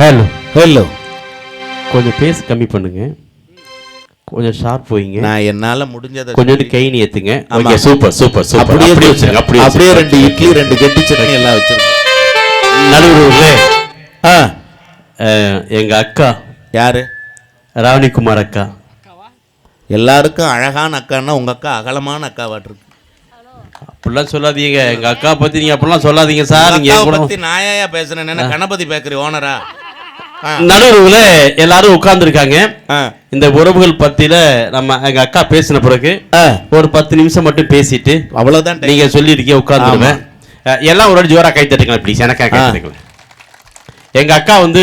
Hello hello கொஞ்சம் base கம்மி பண்ணுங்க. கொஞ்சம் ஷார்ப் வைங்க நான் என்னால முடிஞ்சதை கொஞ்சோண்டு கை ஏத்துங்க. ஆமா. சூப்பர் சூப்பர் சூப்பர் அப்படியே அப்படியே வச்சிருங்க. அப்படியே அப்படியே. ரெண்டு இட்லி ரெண்டு கெட்டி சட்னி எல்லாம் வச்சிருக்கேன் நடுவுறவுகளே ஆ. எங்க அக்கா. யாரு? ராவணிகுமார் அக்கா. எல்லாருக்கும் அழகான அக்கான்னா உங்க அக்கா அகலமான அக்காவாட்டிருக்கு. அப்படிலாம் சொல்லாதீங்க. எங்க அக்கா பத்தி நீங்க அப்படிலாம் சொல்லாதீங்க சார். நீங்க பத்தி நாயா பேசுறேன் என்ன கணபதி பேக்கரி ஓனரா? நடுவுறவுல எல்லாரும் உட்கார்ந்துருக்காங்க. ஆ. இந்த உறவுகள் பத்தியில நம்ம எங்க அக்கா பேசின பிறகு. ஒரு பத்து நிமிஷம் மட்டும் பேசிட்டு அவ்வளவுதான். நீங்க சொல்லியிருக்கீங்க உட்கார்ந்துருவேன் எல்லாம் ஒரு ஜோரா கை தட்டுங்களேன் ப்ளீஸ் எனக்கா கை ஆ. தட்டுங்களேன் எங்க அக்கா வந்து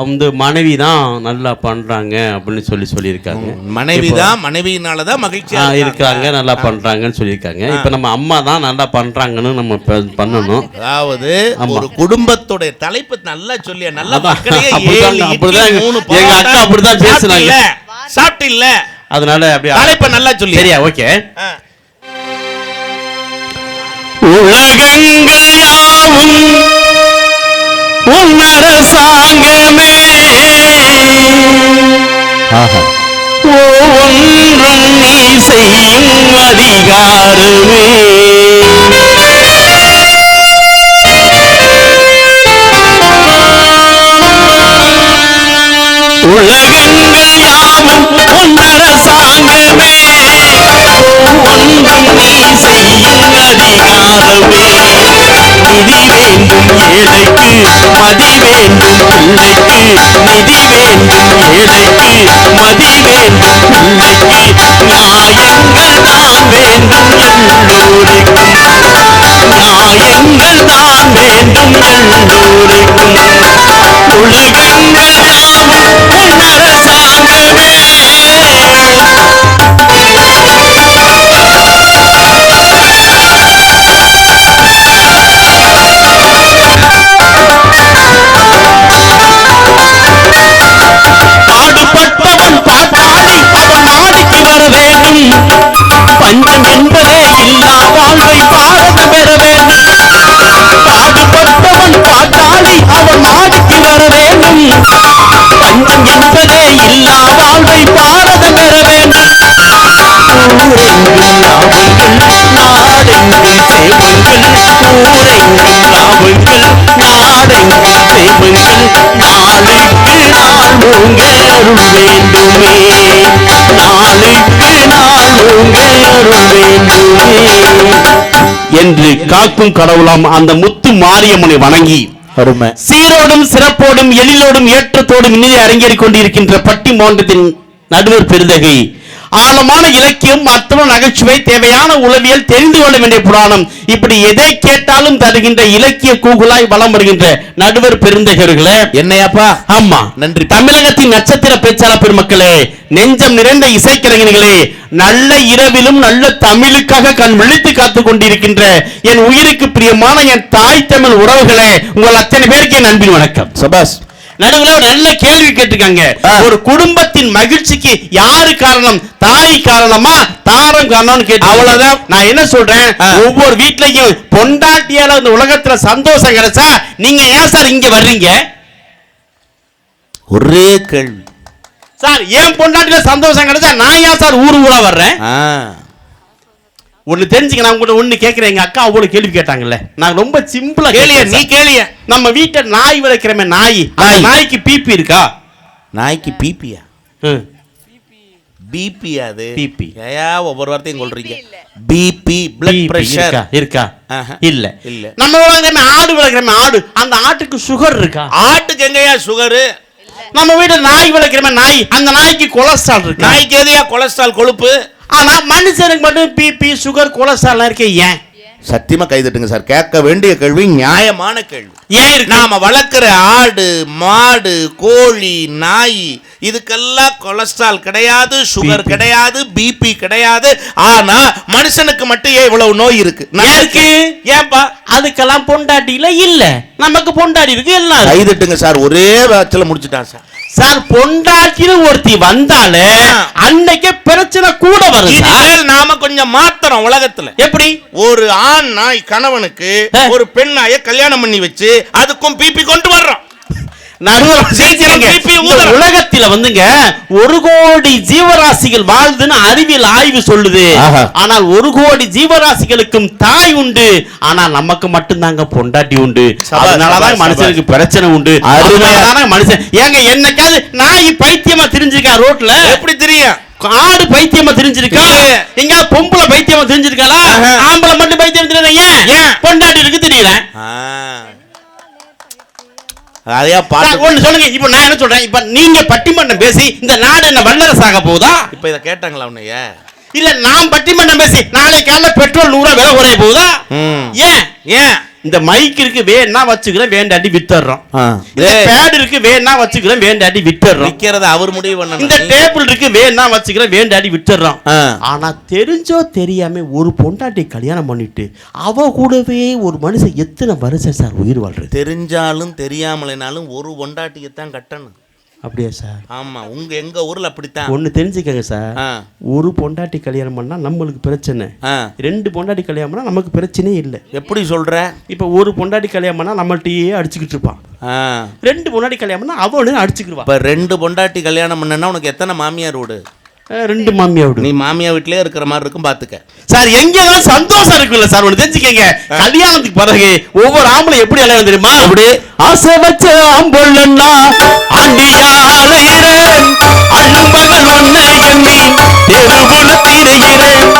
வந்து மனைவி தான் நல்லா பண்றாங்க அப்படின்னு சொல்லி சொல்லியிருக்காங்க மனைவி தான் மனைவியினாலதான் மகிழ்ச்சியா ஆ, இருக்காங்க. இருக்காங்க நல்லா பண்றாங்கன்னு சொல்லியிருக்காங்க இப்ப நம்ம அம்மா தான் நல்லா பண்றாங்கன்னு நம்ம பண்ணணும் அதாவது. ஒரு குடும்பத்துடைய தலைப்பு நல்லா சொல்லிய நல்ல அப்படிதான், ஏழு இட்லி, அப்படிதான் மூணு எங்க பரோட்டா, அக்கா அப்படிதான் பேசுனாங்க. சாப்பிட்டில்ல? சாப்பிட்டில்ல அதனால அப்படியே தலைப்பை நல்லா சொல்லி சரியா ஓகே. உலகங்கள் யாவும் உன்னரசாங்கமே ஒவ்வொன்றும் நீ செய்யும் அதிகாரமே ஏழைக்கு மதி வேண்டும் பிள்ளைக்கு நிதி வேண்டும் ஏழைக்கு மதி வேண்டும் பிள்ளைக்கு. நியாயங்கள் தான் வேண்டும் எல்லோருக்கும். நியாயங்கள் தான் வேண்டும் எல்லோருக்கும். உலகங்கள் யாவும் உன்னரசாங்கமே ஊரெங்கும் லாபங்கள் நாடெங்கும் சேவங்கள் நாளுக்கு நாள் ஓங்க அருள் வேண்டுமே நாளுக்கு நாள் ஓங்க அருள் வேண்டுமே என்று காக்கும் கடவுளாம் அந்த முத்து மாரியம்மனை வணங்கி அருமை. சீரோடும் சிறப்போடும் எழிலோடும் ஏற்றத்தோடும் இனிதை அரங்கேறிக் கொண்டிருக்கின்ற பட்டி மாவட்டத்தின் நடுவர் பெருந்தகை. ஆழமான இலக்கியம் அத்தனை நகைச்சுவை தேவையான உளவியல் தெரிந்து கொள்ள வேண்டிய புராணம். இப்படி எதை கேட்டாலும் தருகின்ற இலக்கிய கூகுளாய் வலம் வருகின்ற நடுவர் பெருந்தகர்களே என்னையாப்பா? ஆமா. நன்றி. தமிழகத்தின் நட்சத்திர பேச்சாளர் பெருமக்களே நெஞ்சம் நிறைந்த இசைக்கலைஞர்களே நல்ல இரவிலும் நல்ல தமிழுக்காக கண் விழித்து காத்துக் கொண்டிருக்கின்ற என் உயிருக்கு பிரியமான என் தாய் தமிழ் உறவுகளே உங்கள் அத்தனை பேருக்கு என் அன்பின் வணக்கம். சபாஸ் நடுவுல ஒரு நல்ல கேள்வி கேட்டிருக்காங்க. ஒரு குடும்பத்தின் மகிழ்ச்சிக்கு யாரு காரணம்? தாய் காரணமா தாரம் காரணம்னு கேட்டு அவ்வளவுதான். நான் என்ன சொல்றேன். ஒவ்வொரு வீட்லயும் பொண்டாட்டியால இந்த உலகத்துல சந்தோஷம் கிடைச்சா நீங்க ஏன் சார் இங்க வர்றீங்க? ஒரே கேள்வி. சார் என் பொண்டாட்டில சந்தோஷம் கிடைச்சா நான் ஏன் சார் ஊர் ஊரா வர்றேன்? ஒண்ணு தெரிஞ்சுக்க நான் உங்கள்ட்ட ஒண்ணு கேட்கிறேன் எங்க அக்கா அவ்வளவு கேள்வி கேட்டாங்கல்ல. நான் ரொம்ப சிம்பிளா கேளிய நீ கேளிய. நம்ம வீட்டை நாய் வளர்க்கிறமே நாய். நாய்க்கு பிபி இருக்கா? நாய்க்கு பிபியா. பிபி அது? BP. ஏயா ஒவ்வொரு வார்த்தையும் சொல்றீங்க. பிபி பிளட் BP பிரஷர் இருக்கா. இல்ல. இல்ல. நம்ம வளர்க்கிறமே ஆடு வளர்க்கிறமே ஆடு. அந்த ஆட்டுக்கு சுகர் இருக்கா? ஆட்டுக்கு எங்கயா சுகரு நம்ம வீட்டுல நாய் வளர்க்கிறமே நாய். அந்த நாய்க்கு கொலஸ்ட்ரால் இருக்கா? நாய்க்கு எதையா கொலஸ்ட்ரால் கொழுப்பு? ஆனா மனுஷனுக்கு மட்டும் பிபி சுகர் கொலஸ்ட்ரால் இருக்கே ஏன்? சத்தியமா கைதட்டுங்க சார். கேட்க வேண்டிய கேள்வி நியாயமான கேள்வி. ஏன் நாம வளர்க்குற ஆடு மாடு கோழி நாய் இதுக்கெல்லாம் கொலஸ்ட்ரால் கிடையாது சுகர். கிடையாது பிபி கிடையாது. ஆனா மனுஷனுக்கு மட்டும் ஏன் இவ்வளவு நோய் இருக்கு? இருக்கு? ஏன்பா? அதுக்கெல்லாம் பொண்டாட்டில இல்ல. நமக்கு பொண்டாட்டி இருக்கு எல்லாம். கைதட்டுங்க சார். ஒரே வாட்சில முடிச்சுட்டான் சார். சார் பொண்டாட்டின்னு ஒருத்தி வந்தாலே. அன்னைக்கே பிரச்சனை கூட வரும் நாம கொஞ்சம் மாத்திரம் உலகத்துல எப்படி ஒரு ஆண் நாய் கணவனுக்கு. ஒரு பெண் நாயை கல்யாணம் பண்ணி வச்சு அதுக்கும் பிபி கொண்டு வர்றோம் நடுவர். உலகத்துல வந்துங்க ஒரு கோடி ஜீவராசிகள் வாழ்துன்னு அறிவியல் ஆய்வு சொல்லுது. ஆனால் ஒரு கோடி ஜீவராசிகளுக்கும் தாய் உண்டு ஆனா நமக்கு மட்டும்தாங்க பொண்டாட்டி உண்டு அதனாலதான் மனுஷனுக்கு பிரச்சனை உண்டு. அதனாலதான் மனுஷன் ஏங்க என்னைக்காவது நாய் பைத்தியமா தெரிஞ்சிருக்கா ரோட்ல எப்படி தெரியும் ஆடு பைத்தியமா தெரிஞ்சிருக்கா. எங்க பொம்பளை பைத்தியமா தெரிஞ்சிருக்காளா. ஆம்பளை மட்டும் பைத்தியம் தெரியல ஏன்? பொண்டாட்டி இருக்கு தெரியல. அதையா பாட்டு ஒண்ணு சொல்லுங்க. இப்ப நான் என்ன சொல்றேன்? இப்ப நீங்க பட்டிமன்றம் பேசி இந்த நாடு என்ன வல்லரசாக போகுதா? இப்ப இத கேட்டாங்களா உன்னைய? இல்ல நான் பட்டிமன்றம் பேசி நாளை காலைல பெட்ரோல் நூறா விலை குறைய போகுதா. ஏன்? ஏன்? இந்த மைக் இருக்கு வேணா வச்சுக்கிறேன் வேண்டாட்டி வித்துறோம். இந்த. பேட் இருக்கு வேணா வச்சுக்கிறேன் வேண்டாட்டி வித்துறோம் விக்கிறத அவர் முடிவு இந்த பண்ணணும் டேபிள் இருக்கு வேணா வச்சுக்கிறேன் வேண்டாட்டி வித்துறோம். ஆனா தெரிஞ்சோ தெரியாம ஒரு பொண்டாட்டி கல்யாணம் பண்ணிட்டு அவ கூடவே ஒரு மனுஷன் எத்தனை வருஷம் சார் உயிர் வாழ்றது தெரிஞ்சாலும் தெரியாமலைனாலும் ஒரு பொண்டாட்டியத்தான் கட்டணும் அப்படியா சார்? ஆமா உங்க எங்க ஊர்ல அப்படித்தான். ஒன்னு தெரிஞ்சுக்கங்க சார். ஒரு பொண்டாட்டி கல்யாணம் பண்ணா நம்மளுக்கு பிரச்சனை. ரெண்டு பொண்டாட்டி கல்யாணம் பண்ணா நமக்கு பிரச்சனையே இல்லை. எப்படி சொல்ற? இப்போ ஒரு பொண்டாட்டி கல்யாணம் பண்ணா நம்மள்ட்டயே அடிச்சுக்கிட்டு இருப்பான். ரெண்டு பொண்டாட்டி கல்யாணம் பண்ணா அவனு அடிச்சுக்கிடுவான். இப்ப ரெண்டு பொண்டாட்டி கல்யாணம் பண்ணனா உனக்கு எத்தனை மாமியார் வீடு? ரெண்டு மாமியா விடு. நீ மாமியார் வீட்லயே இருக்கிற மாதிரி இருக்கும் பாத்துக்க. சார் எங்கதான் சந்தோஷம் இருக்குல்ல சார் ஒன்று தெரிஞ்சுக்கங்க கல்யாணத்துக்கு பிறகு ஒவ்வொரு ஆம்பளை எப்படி அலையும் தெரியுமா? அப்படி ஆசை வச்ச ஆண்டியாலையிறேன் அண்ணும் பகல் ஒண்ணு எண்ணி தீருகிறேன்.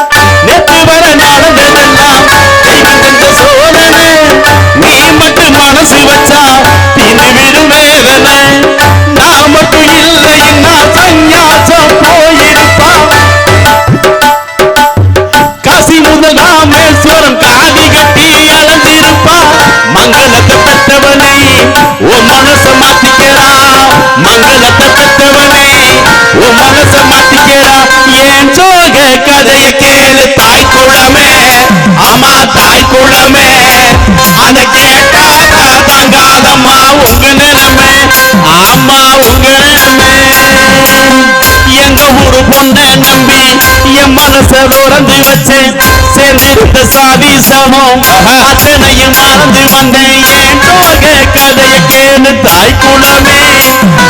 நேற்று வர நாளெல்லாம் தெய்வம் தந்த சோழனே. நீ மட்டும் மனசு வச்சா திருவிடும் வேதனை நான் மட்டும் இல்லைன்னா சந்யாசம் போயிருப்பான் எங்க ஊரு பொண்ண நம்பி என் மனச உறந்து வச்சேன் சேர்ந்திருந்த சாதி சமம் அத்தனையும் மறந்து வந்தேன். ஏன் சோக கதைய கேளு தாய் குளமே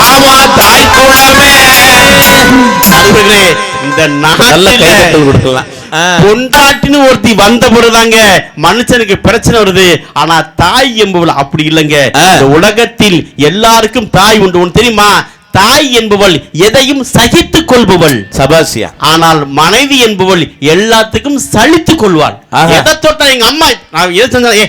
ஆமா தாய் குளமே இந்த நல்ல கைதட்டல் கொடுக்கலாம். ஆ. பொண்டாட்டின்னு ஒருத்தி வந்த பிறகுதாங்க மனுஷனுக்கு பிரச்சனை வருது. ஆனா தாய் என்பவள் அப்படி இல்லைங்க. உலகத்தில் எல்லாருக்கும் தாய் உண்டு. ஒன்று தெரியுமா? தாய் என்பவள் எதையும் சகித்துக் கொள்பவள். சபாசியா. ஆனால் மனைவி என்பவள் எல்லாத்துக்கும் சலித்துக் கொள்வாள். எதை தொட்டா எங்க அம்மா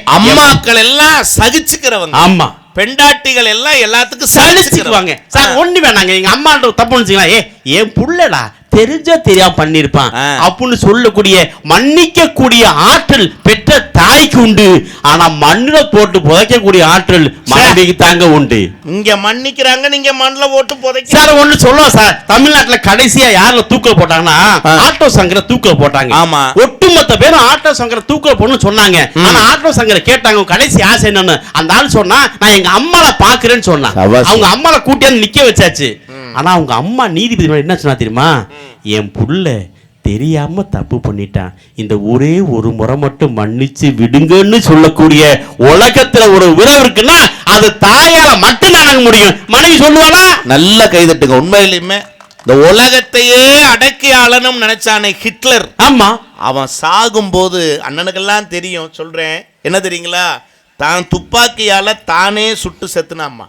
அம்மாக்கள் எல்லாம் சகிச்சுக்கிறவங்க. ஆமா. பெண்டாட்டிகள் எல்லாம் எல்லாத்துக்கும் சலிச்சுக்குவாங்க. சார் ஒண்ணு வேணாங்க எங்க அம்மான்ற தப்பு வச்சுக்கலாம் ஏ என் புள்ளடா தெரிஞ்சோ தெரியாம பண்ணிருப்பான். அப்படின்னு சொல்லக்கூடிய மன்னிக்க கூடிய ஆற்றல் பெற்ற தாய்க்கு உண்டு. ஆனா மண்ணுல போட்டு புதைக்கக்கூடிய ஆற்றல் மனைவிக்கு தாங்க உண்டு. இங்க மன்னிக்கிறாங்க நீங்க மண்ணுல போட்டு புதைக்க சார் ஒண்ணு சொல்லுவோம் சார். தமிழ்நாட்டுல கடைசியா யாருல தூக்கில போட்டாங்கன்னா. ஆட்டோ சங்கர தூக்கில போட்டாங்க. ஆமா. ஒட்டுமொத்த பேரும் ஆட்டோ சங்கர தூக்கில போடணும்னு சொன்னாங்க. ஆனா ஆட்டோ சங்கர கேட்டாங்க கடைசி ஆசை என்னன்னு. அந்த ஆள் சொன்னா நான் எங்க அம்மாவை பாக்குறேன்னு சபாஷ். அவங்க அம்மாவை கூட்டியாந்து நிக்க வச்சாச்சு. ஆனா அவங்க அம்மா நீதிபதி என்ன சொன்னா தெரியுமா? என் புள்ள தெரியாம தப்பு பண்ணிட்டான். இந்த ஒரே ஒரு முறை மட்டும் மன்னிச்சு விடுங்கன்னு சொல்லக்கூடிய உலகத்துல ஒரு உறவு இருக்குன்னா அது தாயால மட்டும் நடக்க முடியும். மனைவி சொல்லுவானா நல்ல கைதட்டுங்க. உண்மையிலுமே இந்த உலகத்தையே அடக்கி ஆளணும் நினைச்சானே ஹிட்லர். ஆமா. அவன் சாகும்போது அண்ணனுக்கெல்லாம் தெரியும். சொல்றேன். என்ன தெரியுங்களா? தான் துப்பாக்கியால தானே சுட்டு செத்துனாம்மா.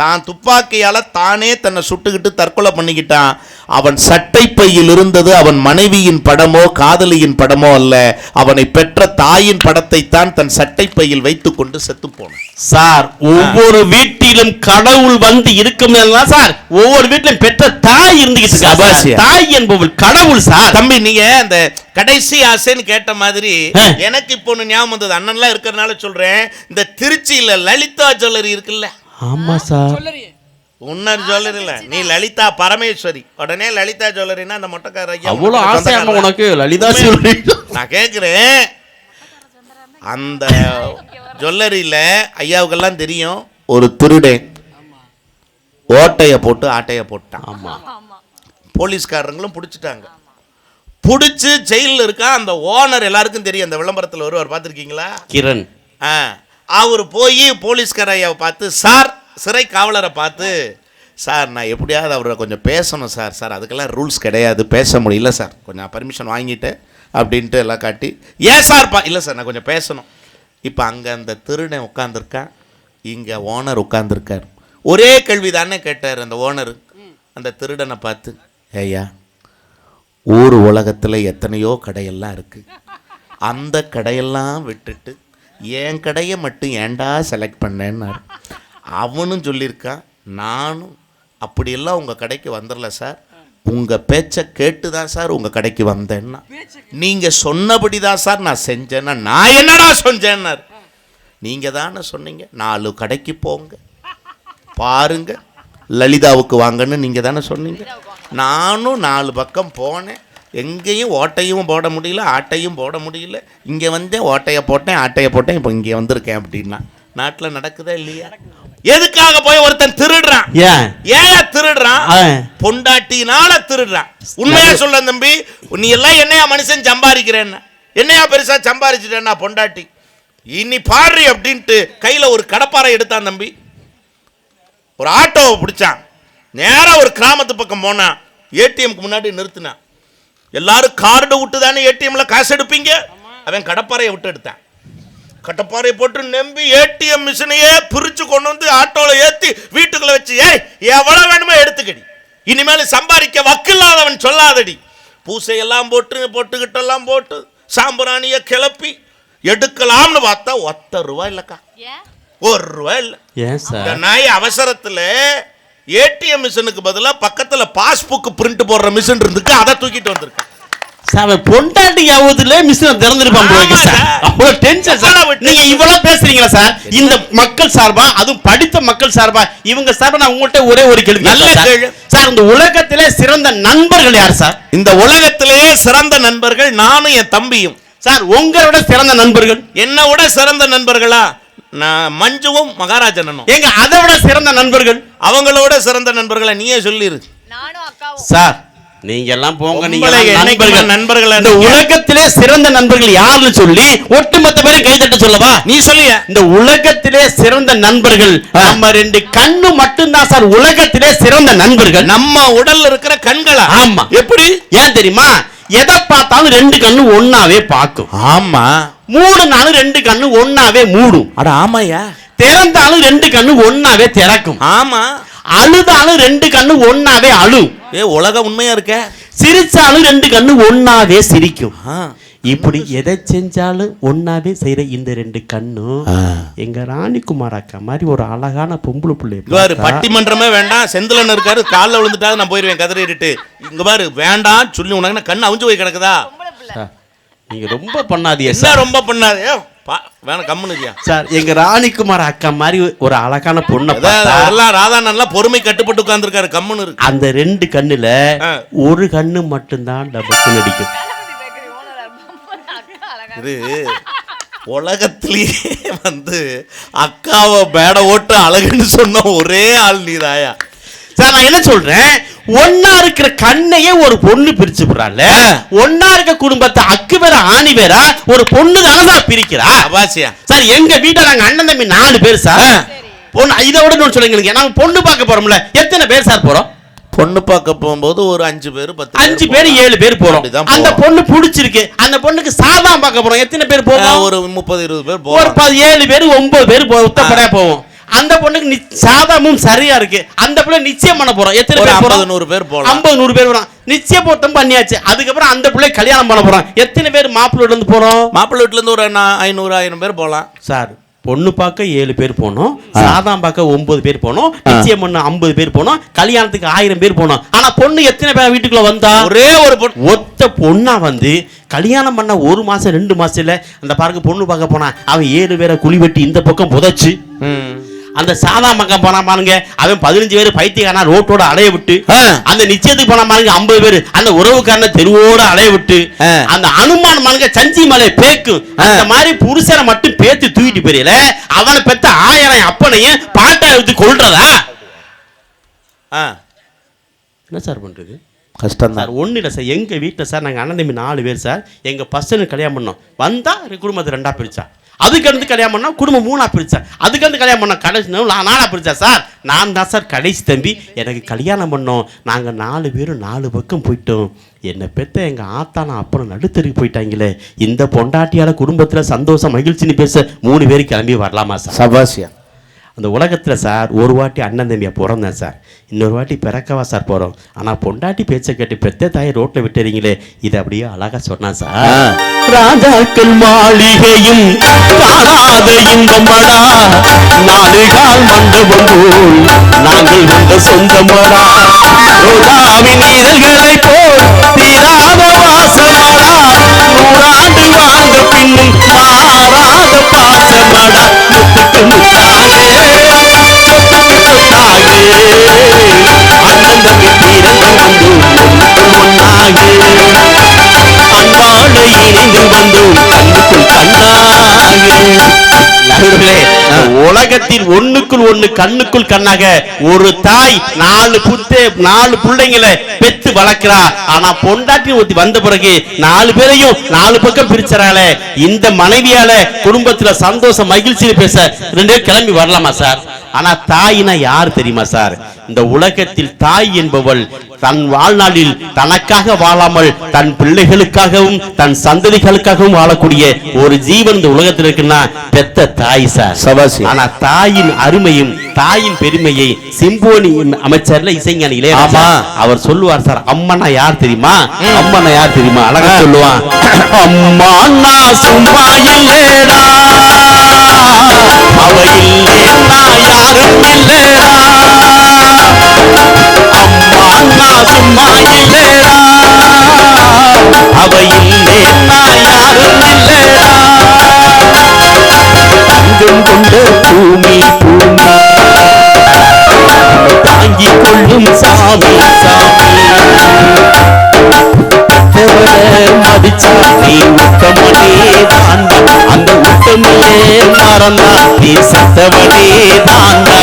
தான் துப்பாக்கியால தானே தன்னை சுட்டுக்கிட்டு தற்கொலை பண்ணிக்கிட்டான். அவன் சட்டை பையில் இருந்தது அவன் மனைவியின் படமோ காதலியின் படமோ அல்ல. அவனை பெற்ற தாயின் படத்தை தான் தன் சட்டை பையில் வைத்துக் கொண்டு செத்து போனான். சார் ஒவ்வொரு வீட்டிலும் கடவுள் வந்து இருக்கும் சார் ஒவ்வொரு வீட்டிலும் பெற்ற தாய் இருந்துகிட்டு. தாய் என்பவள் கடவுள் சார். தம்பி நீங்க அந்த கடைசி ஆசைன்னு கேட்ட மாதிரி. எனக்கு இப்போ ஒண்ணு ஞாபகம் வந்தது. அண்ணன்லாம் இருக்கிறனால சொல்றேன். இந்த திருச்சியில லலிதா ஜுவல்லரி இருக்குல்ல? ஆமா சார். உன்னர் ஜுவல்லரி இல்ல நீ லலிதா பரமேஸ்வரி. உடனே லலிதா ஜுவல்லரினா அந்த மொட்டைக்கார ஐயா அவ்வளவு உனக்கு லலிதா? சொல்லி நான் கேக்குறேன். அந்த ஜுவல்லரியில ஐயாவுக்கெல்லாம் தெரியும் ஒரு திருடன் ஓட்டைய போட்டு ஆட்டைய போட்டான். ஆமா. போலீஸ்காரங்களும் பிடிச்சிட்டாங்க. பிடிச்சி ஜெயிலில் இருக்கா அந்த ஓனர் எல்லாருக்கும் தெரியும். அந்த விளம்பரத்தில் வருவார் பார்த்துருக்கீங்களா? கிரண். ஆ. அவர் போய் போலீஸ்கார ஐயாவை பார்த்து சார் சிறை காவலரை பார்த்து சார் நான் எப்படியாவது அவரை கொஞ்சம் பேசணும் சார் சார் அதுக்கெல்லாம் ரூல்ஸ் கிடையாது பேச முடியல சார் கொஞ்சம் பர்மிஷன் வாங்கிட்டு அப்படின்ட்டு எல்லாம் காட்டி ஏன் சார் பா இல்லை சார் நான் கொஞ்சம் பேசணும். இப்போ அங்கே அந்த திருடன் உட்காந்துருக்கான் இங்கே ஓனர் உட்காந்துருக்கார் ஒரே கேள்வி தானே கேட்டார் அந்த ஓனர் அந்த திருடனை பார்த்து ஐயா ஊர் உலகத்தில் எத்தனையோ கடையெல்லாம் இருக்குது அந்த கடையெல்லாம் விட்டுட்டு என் கடையை மட்டும் ஏன்டா செலக்ட் பண்ணேன்னாரு. அவனும் சொல்லியிருக்கான் நானும் அப்படியெல்லாம் உங்கள் கடைக்கு வந்துடல சார். உங்கள் பேச்சை கேட்டு தான் சார் உங்கள் கடைக்கு வந்தேன்னா. நீங்கள் சொன்னபடி தான் சார் நான் செஞ்சேன்னா நான் என்னடா செஞ்சேன்னார். நீங்கள் தானே சொன்னீங்க நாலு கடைக்கு போங்க. பாருங்க லலிதாவுக்கு வாங்கன்னு நீங்கள் தானே சொன்னீங்க. நானும் நாலு பக்கம் போனேன். எங்கேயும் ஓட்டையும் போட முடியல ஆட்டையும் போட முடியல. இங்கே வந்தேன் ஓட்டையை போட்டேன் ஆட்டையை போட்டேன் இப்போ இங்கே வந்திருக்கேன் அப்படின்னா. நாட்டில் நடக்குதா இல்லையா? எதுக்காக போய் ஒருத்தன் திருடுறான்? ஏன்? ஏன் திருடுறான். பொண்டாட்டினால திருடுறான். உண்மையா சொல்ல தம்பி நீ எல்லாம் என்னையா மனுஷன் சம்பாதிக்கிறேன்னா? என்னையா பெருசா சம்பாதிச்சிட்டேன்னா பொண்டாட்டி? இனி பாரு அப்படின்ட்டு கையில ஒரு கடப்பாரை எடுத்தான் தம்பி. ஒரு ஆட்டோவை பிடிச்சான். நேரா ஒரு கிராமத்து பக்கம் போனான். ஏடிஎம்க்கு முன்னாடி நிறுத்தினான். எல்லாரும் கார்டு விட்டு தானே ஏடிஎம்ல காசு எடுப்பீங்க? அவன் கடப்பாறையை விட்டு எடுத்தான். கடப்பாறையை போட்டு நம்பி ஏடிஎம் மிஷினையே பிரிச்சு கொண்டு வந்து ஆட்டோல ஏத்தி வீட்டுக்குள்ள வச்சு ஏய் எவ்வளவு வேணுமோ எடுத்துக்கடி. இனிமேல் சம்பாதிக்க வக்கில்லாதவன் சொல்லாதடி. பூசையெல்லாம் போட்டு பொட்டுக்கிட்டெல்லாம் போட்டு சாம்பிராணியை கிளப்பி எடுக்கலாம்னு பார்த்தா ஒத்த ரூபாய் இல்லக்கா. ஒரு ரூபாய் இல்லை. நாய் அவசரத்துல ஏடிஎம் மிஷினுக்கு பதிலா பக்கத்துல பாஸ்புக் பிரிண்ட் போடுற மிஷின் இருந்துக்கு அதை தூக்கிட்டு வந்திருக்கேன் சார் அவன் பொண்டாட்டி ஆகுதுல மிஷின் திறந்திருப்பான். அவ்வளவு டென்ஷன் சார் அவ்வளவு tension. நீங்க இவ்வளவு பேசுறீங்களா சார் இந்த மக்கள் சார்பா அதுவும் படித்த மக்கள் சார்பா இவங்க சார்பா நான் உங்கள்கிட்ட ஒரே ஒரு கேள்வி நல்ல. கேள்வி. சார் இந்த உலகத்திலே சிறந்த நண்பர்கள் யார் சார் இந்த உலகத்திலேயே சிறந்த நண்பர்கள் நானும் என் தம்பியும் சார் உங்களோட சிறந்த நண்பர்கள் என்னை விட சிறந்த நண்பர்களா மஞ்சுவும் மகாராஜனனும். எங்க அதை விட சிறந்த நண்பர்கள்? அவங்களோட சிறந்த நண்பர்களை நீயே சொல்லிரு. நானும் அக்காவும். சார் நீங்க எல்லாம் போங்க நீங்க நண்பர்கள். நண்பர்களா இந்த உலகத்திலே சிறந்த நண்பர்கள் யாருன்னு சொல்லி ஒட்டுமொத்த பேரும் கைதட்ட சொல்லவா? நீ சொல்லிய இந்த உலகத்திலே சிறந்த நண்பர்கள் நம்ம ரெண்டு கண்ணு மட்டும்தான் சார் உலகத்திலே சிறந்த நண்பர்கள். நம்ம உடல்ல இருக்கிற கண்களா? ஆமா. எப்படி? ஏன் தெரியுமா? எதை பார்த்தாலும் ரெண்டு கண்ணு ஒன்னாவே பார்க்கும். ஆமா. மூடுனாலும் ரெண்டு கண்ணு ஒன்னாவே மூடும். அட ஆமாயா திறந்தாலும் ரெண்டு கண்ணு ஒன்னாவே திறக்கும். ஆமா. அழுதாலும் ரெண்டு கண்ணு ஒன்னாவே அழும். ஏ உலக உண்மையா இருக்க? சிரிச்சாலும் ரெண்டு கண்ணு ஒன்னாவே சிரிக்கும். ஆ. இப்படி எதை செஞ்சாலும் ஒன்னாவே செய்யற இந்த ரெண்டு கண்ணும். எங்க ராணிகுமார் அக்கா மாதிரி ஒரு அழகான பொம்பளை பிள்ளை பட்டிமன்றமே வேண்டாம். செந்திலன் இருக்காரு காலில் விழுந்துட்டா நான் போயிருவேன் கதறிட்டு இங்க பாரு வேண்டாம் சொல்லி உனக்கு என்ன கண் அவிஞ்சு போய் கிடக்குதா? பொம்பளை பிள்ளை நீங்க ரொம்ப பண்ணாதீங்க என்ன சார். ரொம்ப பண்ணாதே வேணாம் கம்முனுதியா சார் எங்க ராணிகுமார் அக்கா மாதிரி ஒரு அழகான பொண்ணை எல்லாம் ராதாண்ணன்லாம் பொறுமை கட்டுப்பட்டு உட்கார்ந்துருக்காரு கம்முன்னு இருக்கு. அந்த ரெண்டு கண்ணுல. ஒரு கண்ணு மட்டும்தான் அக்கா அழகா இது உலகத்திலேயே வந்து அக்காவை பேட ஓட்டு அழகுன்னு சொன்ன ஒரே ஆள் நீதாயா? சார் நான் என்ன சொல்றேன்? ஒன்னா இருக்கிற கண்ணையே ஒரு பொண்ணு பிரிச்சு விடுறாள் ஒன்னா இருக்க குடும்பத்தை அக்கு வேற ஆணி வேற ஒரு பொண்ணு தானே பிரிக்கிறா? சார் எங்க வீட்டுல நாங்க அண்ணன் தம்பி நாலு பேர் சார். பொண்ணு இதை விட இன்னொன்னு சொல்லுங்க நாங்க பொண்ணு பார்க்க போறோம்ல. எத்தனை பேர் சார் போறோம்? பொண்ணு பார்க்க போகும்போது ஒரு அஞ்சு பேர் பத்து அஞ்சு பேர் ஏழு பேர் போறோம். அந்த. பொண்ணு பிடிச்சிருக்கு. அந்த பொண்ணுக்கு சாதா பார்க்க போறோம். எத்தனை பேர் ஆ, போவோம் ஒரு முப்பது இருபது பேர் ஒரு போறோம் பதி ஏழு பேர் ஒன்பது பேர் உத்தப்படையா போவோம். அந்த பொண்ணுக்கு சாதாமும் சரியா இருக்கு. அந்த பிள்ளை நிச்சயம் பண்ண போறோம் எத்தனை பேர் போறோம் நூறு பேர் போகலாம் ஐம்பது நூறு பேர் வரும் நிச்சய பொருத்தம் பண்ணியாச்சு. அதுக்கப்புறம் அந்த பிள்ளை கல்யாணம் பண்ண போறோம் எத்தனை பேர் மாப்பிள்ளை இருந்து போறோம்? மாப்பிள்ளை வீட்டுல இருந்து ஒரு ஐநூறு ஆயிரம் பேர் போகலாம் சார் பொண்ணு பார்க்க ஏழு பேர் போனோம். சாதாம் பார்க்க ஒன்பது பேர் போனோம். நிச்சயம் பண்ண ஐம்பது பேர் போனோம். கல்யாணத்துக்கு ஆயிரம் பேர் போனோம். ஆனா பொண்ணு எத்தனை பேர் வீட்டுக்குள்ள வந்தா? ஒரே ஒரு பொண்ணு ஒத்த பொண்ணா வந்து கல்யாணம் பண்ண ஒரு மாசம் ரெண்டு மாசத்துல அந்த பாருங்க பொண்ணு பார்க்க போனா அவன் ஏழு பேரை குழி வெட்டி இந்த பக்கம் புதைச்சு. அந்த சாதா பக்கம் போனா பாருங்க அவன் பதினஞ்சு பேர் பைத்தியக்காரனா ரோட்டோட அலைய விட்டு. அந்த நிச்சயத்துக்கு போனா பாருங்க ஐம்பது பேர் அந்த உறவுக்காரன தெருவோட அலைய விட்டு. அந்த அனுமான் பாருங்க சஞ்சி மலை பேக்கும் அந்த மாதிரி புருஷனை மட்டும் பேத்து தூக்கிட்டு போயிடல அவனை பெத்த ஆயிரம் அப்பனையும் பாட்டா எடுத்து கொள்றதா ஆ. என்ன சார் பண்றது? கஷ்டம் சார் ஒன்றும் இல்லை சார் எங்கள் வீட்டில் சார் நாங்கள் அண்ணன் தம்பி நாலு பேர் சார் எங்கள் பசங்க கல்யாணம் பண்ணோம். வந்தால் குடும்பத்தை ரெண்டாக பிரிச்சா. அதுக்கடுத்து கல்யாணம் பண்ணால் குடும்பம் மூணா அதுக்கு அதுக்கடுத்து கல்யாணம் பண்ண கடைசி நான் நாளாக பிரித்தேன் சார் நான் தான் சார் கடைசி தம்பி. எனக்கு கல்யாணம் பண்ணோம். நாங்கள் நாலு பேரும் நாலு பக்கம் போயிட்டோம். என்னை பெத்த எங்கள் ஆத்தானா அப்புறம் நடுத்தருக்கு போயிட்டாங்களே. இந்த பொண்டாட்டியால் குடும்பத்தில் சந்தோஷம் மகிழ்ச்சின்னு பேச மூணு பேர் கிளம்பி வரலாமா சார்? சபாசியா. அந்த உலகத்தில் சார் ஒரு வாட்டி அண்ணன் தம்பியா பிறந்தேன் சார். இன்னொரு வாட்டி பிறக்கவா சார் போகிறோம் ஆனால் பொண்டாட்டி பேச்சை கேட்டு பெத்த தாயை ரோட்டில் விட்டுறீங்களே இது அப்படியே அழகாக சொன்னான் சார். ராஜாக்கள் மாளிகையும் காணாத இன்பமடா நாலு கால் மண்டபம் போல் நாங்கள் வந்த சொந்தமடா ரோஜாவின் இதழ்களை போல் தீராதவா வாசமடா நூறாண்டு வாழ்ந்த பின்னும் மாறாத பாசமடா. முத்துக்கு முத்தாக சொத்துக்கு சொத்தாக அண்ணன் தம்பி தீரங்கள் உலகத்தில் ஒண்ணுக்குள் ஒண்ணு கண்ணுக்குள் கண்ணாக. ஒரு தாய் நாலு புத்தே நாலு பிள்ளைங்களை பெத்து வளர்க்கிறா ஆனா பொண்டாட்டி ஒருத்தி வந்த பிறகு நாலு பேரையும் நாலு பக்கம் பிரிச்சறாளே. இந்த மனைவியால குடும்பத்துல சந்தோஷம் மகிழ்ச்சியில் பேச ரெண்டு பேரும் கிளம்பி வரலாமா சார்? ஆனா தாயினா யார் தெரியுமா சார்? இந்த உலகத்தில் தாய் என்பவள் தன் வாழ்நாளில் தனக்காக வாழாமல் தன் பிள்ளைகளுக்காகவும் தன் சந்ததிகளுக்காகவும் வாழக்கூடிய ஒரு ஜீவன் இந்த உலகத்தில் இருக்குன்னா பெத்த தாய் சார். ஆனா தாயின் அருமையும் தாயின் பெருமையை சிம்போனி அமைச்சர்ல இசைஞானி இளையராஜா ஆமா. அவர் சொல்லுவார் சார் அம்மனா யார் தெரியுமா? அம்மனா யார் தெரியுமா? அழகா சொல்லுவான். அம்மா சும்மா இல்லேடா. அவ மறந்தா நீ சத்தவனே தாண்டா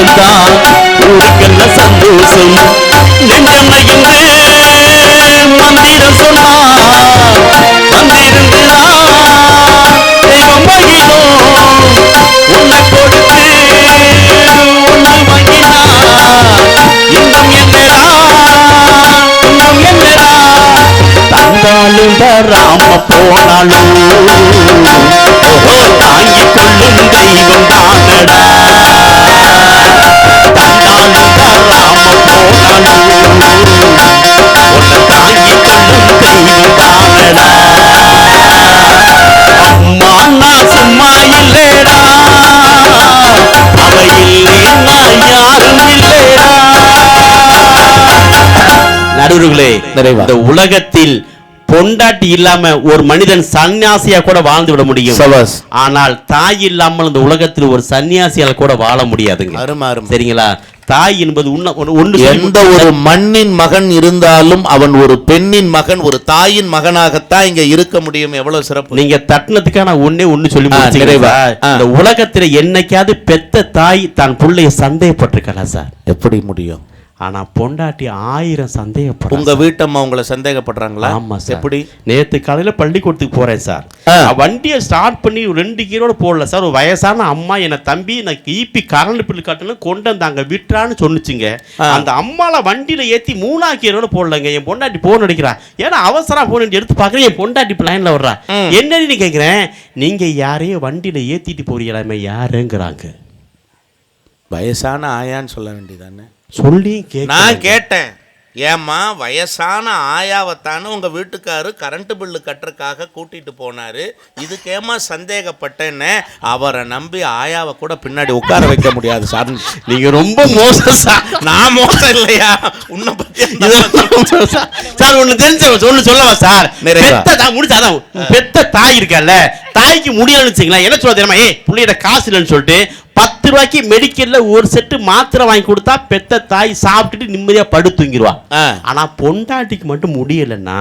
பாரதெல்லாம் மாறி சந்தோஷம். ஊருக்கெல்லாம் சந்தோஷம் நெஞ்சமையின்று மந்திரம் சொன்னா வந்திருந்தா தெய்வம் மகிழோ உன்னை கொடுத்து உன்னை மகிழா இன்னும் என்னடா இன்னும் என்னடா? தந்தாலும் தராம போனாலும் தாங்கிக் கொள்ளும் தெய்வம் தானடா. நடுவர்களே. இந்த உலகத்தில் பொண்டாட்டி இல்லாம ஒரு மனிதன் சன்னியாசியா கூட வாழ்ந்து விட முடியும். ஆனால் தாய் இல்லாமல் இந்த உலகத்தில் ஒரு சன்னியாசியால கூட வாழ முடியாதுங்க சரிங்களா தாய் என்பது சொல்லி எந்த ஒரு மண்ணின் மகன் இருந்தாலும் அவன் ஒரு பெண்ணின் மகன் ஒரு தாயின் மகனாகத்தான் இங்க இருக்க முடியும். எவ்வளவு சிறப்பு. நீங்க தட்டினதுக்காக நான் ஒண்ணே ஒண்ணு சொல்லி நிறைவா. இந்த உலகத்துல என்னைக்காவது பெத்த தாய் தான் புள்ளைய சந்தேகப்பட்டிருக்கலாம் சார். எப்படி முடியும்? ஆனா பொண்டாட்டி ஆயிரம் சந்தேகப்படும் உங்க வீட்டம்மா உங்களை சந்தேகப்படுறாங்களா? ஆமா சார். எப்படி? நேத்து காலையில பள்ளிக்கூடத்துக்கு போறேன் சார். வண்டியை ஸ்டார்ட் பண்ணி ரெண்டு கீரோட போடல சார். ஒரு வயசான அம்மா என்னை தம்பி எனக்கு ஈபி கரண்ட் பில் கட்டணும் கொண்டு வந்தாங்க. விட்டுறான்னு சொன்னுச்சுங்க. அந்த அம்மால வண்டியில ஏத்தி மூணா கீரோட போடலங்க. என் பொண்டாட்டி போன் அடிக்கிறா. ஏன்னா அவசரா போன் எடுத்து பார்க்கறேன் என் பொண்டாட்டி லைன்ல வர்றா. என்னன்னு கேட்கிறேன் நீங்க யாரையும் வண்டியில ஏத்திட்டு போறீங்களாமே யாருங்கிறாங்க? வயசான ஆயான்னு சொல்ல வேண்டியதானே? சொல்லி நான் கேட்டேன். ஏம்மா வயசான ஆயாவைத்தானே உங்க வீட்டுக்காரு கரண்ட் பில்லு கட்டுறதுக்காக கூட்டிட்டு போனாரு. இதுக்கேமா சந்தேகப்பட்டேன்னு அவரை நம்பி ஆயாவை கூட பின்னாடி உட்கார வைக்க முடியாது சார். நீங்க ரொம்ப மோசம் சார். நான் மோசம் இல்லையா? உன்னை சார், ஒண்ணு தெரிஞ்ச சொல்லு சொல்லவா சார். பெத்த தா முடிச்சு அதான் பெத்த தாய் இருக்கல்ல தாய்க்கு முடியலன்னு வச்சுங்களேன் என்ன சொல்ல தெரியுமா ஏய் புள்ளியோட காசு இல்லைன்னு சொல்லிட்டு பத்து ரூபாய்க்கு மெடிக்கல்ல ஒரு செட்டு மாத்திரை வாங்கி கொடுத்தா பெத்த தாய் சாப்பிட்டுட்டு நிம்மதியா படு தூங்கிடுவா. ஆனா பொண்டாட்டிக்கு மட்டும் முடியலன்னா.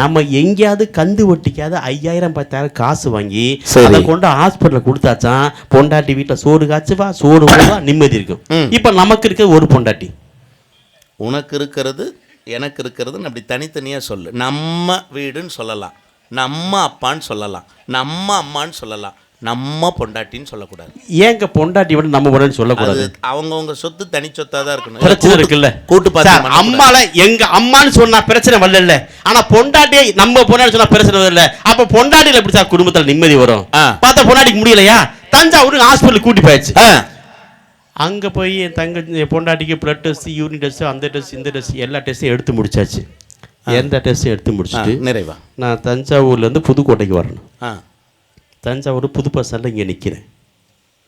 நம்ம எங்கேயாவது கந்து வட்டிக்காவது ஐயாயிரம் பத்தாயிரம் காசு வாங்கி. அதை கொண்டு ஹாஸ்பிட்டல்ல கொடுத்தாச்சான் பொண்டாட்டி வீட்டுல சோறு காய்ச்சுவா சோறு நிம்மதி இருக்கும். இப்ப நமக்கு இருக்க ஒரு பொண்டாட்டி உனக்கு இருக்கிறது எனக்கு இருக்கிறதுன்னு அப்படி தனித்தனியாக சொல்லு. நம்ம வீடுன்னு சொல்லலாம். நம்ம அப்பான்னு சொல்லலாம். நம்ம அம்மான்னு சொல்லலாம். நம்ம பொண்டாட்டின்னு சொல்லக்கூடாது. ஏங்க பொண்டாட்டி விட நம்ம உடனே சொல்லக்கூடாது? அவங்கவுங்க சொத்து தனி சொத்தா தான் இருக்கணும். பிரச்சனை இருக்குல்ல? கூட்டு பார்த்து அம்மால எங்க அம்மான்னு சொன்னா பிரச்சனை வரல ஆனா பொண்டாட்டியை நம்ம பொண்டாட்டி சொன்னா பிரச்சனை வரல அப்ப பொண்டாட்டியில எப்படி சார் குடும்பத்துல நிம்மதி வரும். பார்த்தா பொண்டாட்டிக்கு முடியலையா? தஞ்சாவூர் ஹாஸ்பிட்டல் கூட்டி போயாச்சு. அங்க போய் என் தங்க பொண்டாட்டிக்கு பிளட் டெஸ்ட் யூரின் டெஸ்ட் அந்த டெஸ்ட் இந்த டெஸ்ட் எல்லா டெஸ்ட்டும் எடுத்து முடிச்சாச்சு. எந்த டெஸ்ட்டும் எடுத்து முடிச்சுட்டு நிறைவா. நான் தஞ்சாவூர்ல இருந்து புதுக்கோட்டைக்கு வரணும். ஆ. தஞ்சாவூர் புது பஸ் ஸ்டாண்ட்ல இங்க நிக்கிறேன்.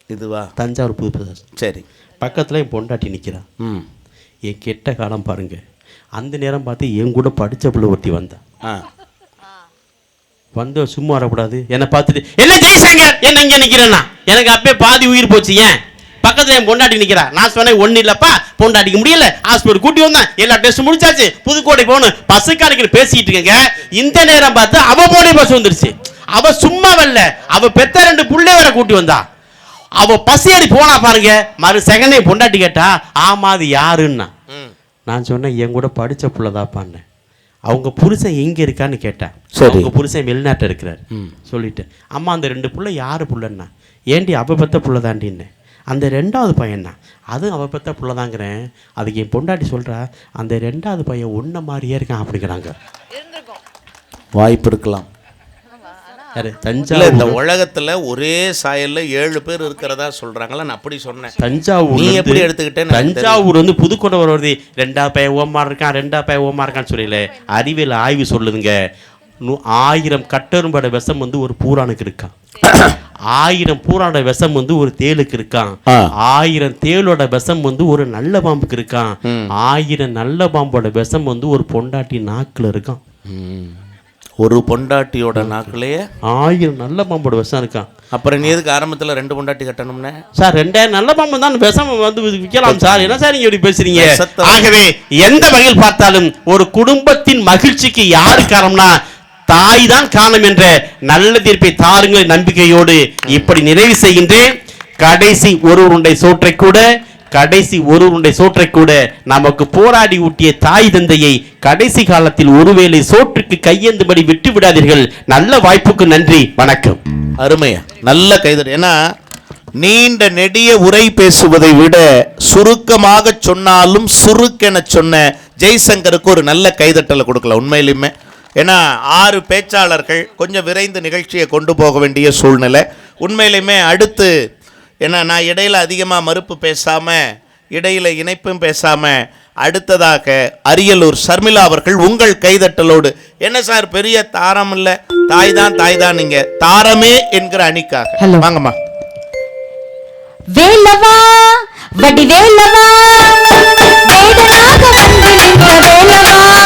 இதுவா? தஞ்சாவூர் புது பஸ். சரி. பக்கத்துல என் பொண்டாட்டி நிக்கிறா. ம். என் கெட்ட காலம் பாருங்க. அந்த நேரம் பார்த்து என் கூட படிச்ச பிள்ளை ஒருத்தி வந்தா. ஆ. வந்து சும்மா வரக்கூடாது. என்னை பார்த்துட்டு என்ன ஜெய்சங்கர் என்ன இங்க நிக்கிறேன்னா? எனக்கு அப்பே பாதி உயிர் போச்சு ஏன்? பக்கத்துல என் பொண்டாட்டி நிக்கிறா. நான் சொன்னேன் ஒண்ணு இல்லப்பா பொண்டாட்டிக்கு முடியல. ஹாஸ்பிட்டல் கூட்டி வந்தேன். எல்லா டெஸ்ட் முடிச்சாச்சு. புதுக்கோட்டை போகணும். பஸ்ஸுக்காரங்க பேசிட்டு இருக்கேங்க. இந்த நேரம் பார்த்து அவ போனே பஸ் வந்துருச்சு. அவ சும்மா வரல. அவ பெத்த ரெண்டு புள்ளை வேற கூட்டி வந்தா. அவ பசியடி போனா பாருங்க. மறு செகண்டே பொண்டாட்டி கேட்டா ஆமா அது யாருன்னா? நான் சொன்னேன் என் கூட படித்த புள்ளதாப்பான்னு. அவங்க புருஷன் எங்க இருக்கான்னு கேட்டேன் சரி. அவங்க புருஷன் வெளிநாட்டில் இருக்கிறார். சொல்லிட்டு அம்மா அந்த ரெண்டு புள்ள யாரு புள்ளன்னா? ஏண்டி அவ பெத்த புள்ள தாண்டின்னு அந்த ரெண்டாவது பையன்னா அதுவும் அவ பெத்த புள்ள தாங்கிறேன் அதுக்கு என் பொண்டாட்டி சொல்றா அந்த ரெண்டாவது பையன் உன்ன மாதிரியே இருக்கான் அப்படிங்கிறாங்க. வாய்ப்பு இருக்கலாம். தஞ்சாவூர் இந்த உலகத்துல ஒரே சாயல்ல ஏழு பேர் இருக்கிறதா சொல்றாங்களா நான் அப்படி சொன்னேன். தஞ்சாவூர் நீ எப்படி எடுத்துக்கிட்டேன்னு எனக்கு தஞ்சாவூர் வந்து புதுக்கோட்டை வருவது ரெண்டா பையன் ஓமா இருக்கான் ரெண்டா பையன் ஓமா இருக்கான்னு சொல்லல. அறிவியல் ஆய்வு சொல்லுதுங்க. ஆயிரம் கட்டெரும்போட விஷம் வந்து ஒரு பூரானுக்கு இருக்கான் ஆயிரம் பூரானோட விஷம் வந்து ஒரு தேளுக்கு இருக்கான். ஆயிரம் தேளோட விஷம் வந்து ஒரு நல்ல பாம்புக்கு இருக்கான். ஆயிரம் நல்ல பாம்போட விஷம் வந்து ஒரு பொண்டாட்டி நாக்குல இருக்கான். ஒரு பொண்டாட்டியோட நாக்குலயே? ஆயிரம் நல்ல பாம்போட விஷம் இருக்கான் அப்புறம் நீ எதுக்கு ஆரம்பத்துல ரெண்டு பொண்டாட்டி கட்டணும்னே? சார் ரெண்டாயிரம் நல்ல பாம்பு தான் விஷம் வந்து விற்கலாம் சார். என்ன சார் நீங்க இப்படி பேசுறீங்க? ஆகவே எந்த வகையில் பார்த்தாலும் ஒரு குடும்பத்தின் மகிழ்ச்சிக்கு யாரு காரணம்னா தாய் தான் காரணம் என்ற நல்ல தீர்ப்பை தாருங்கள் நம்பிக்கையோடு இப்படி நிறைவு செய்கின்றேன். கடைசி ஒரு உருண்டை சோற்றை கூட கடைசி ஒரு உருண்டை சோற்றை கூட நமக்கு போராடி ஊட்டிய தாய் தந்தையை கடைசி காலத்தில் ஒருவேளை சோற்றுக்கு கையேந்தும்படி விட்டு விடாதீர்கள். நல்ல வாய்ப்புக்கு நன்றி வணக்கம். அருமையா நல்ல கைதர் ஏன்னா நீண்ட நெடிய உரை பேசுவதை விட சுருக்கமாக சொன்னாலும் சுருக்கென சொன்ன ஜெய்சங்கருக்கு ஒரு நல்ல கைதட்டலை கொடுக்கல உண்மையிலுமே ஏன்னா ஆறு பேச்சாளர்கள் கொஞ்சம் விரைந்து நிகழ்ச்சியை கொண்டு போக வேண்டிய சூழ்நிலை. உண்மையிலுமே அடுத்து ஏன்னா நான் இடையில அதிகமாக மறுப்பு பேசாமல் இடையில இணைப்பும் பேசாமல் அடுத்ததாக அரியலூர் சர்மிளா அவர்கள் உங்கள் கைதட்டலோடு. என்ன சார் பெரிய தாரம் இல்ல? தாய் தான் தாய் தான் நீங்க. தாரமே என்கிற அணிக்காக. வாங்கம்மா. வேலவா வடிவேலவா வேடனாக வந்து நின்ற வேலவா.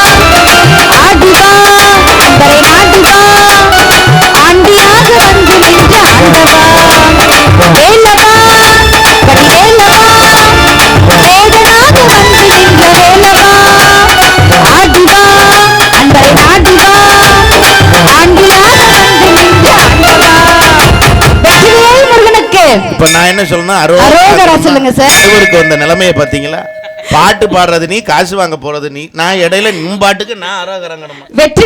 இப்ப நான் என்ன சொல்லணும் அரோகரா சொல்லுங்க சார். இவருக்கு வந்த நிலைமையை பாத்தீங்களா பாட்டு பாடுறது நீ காசு வாங்க போறது நீ நான் இடையில நின் பாட்டுக்கு நான் அரோகரங்கணுமா வெற்றி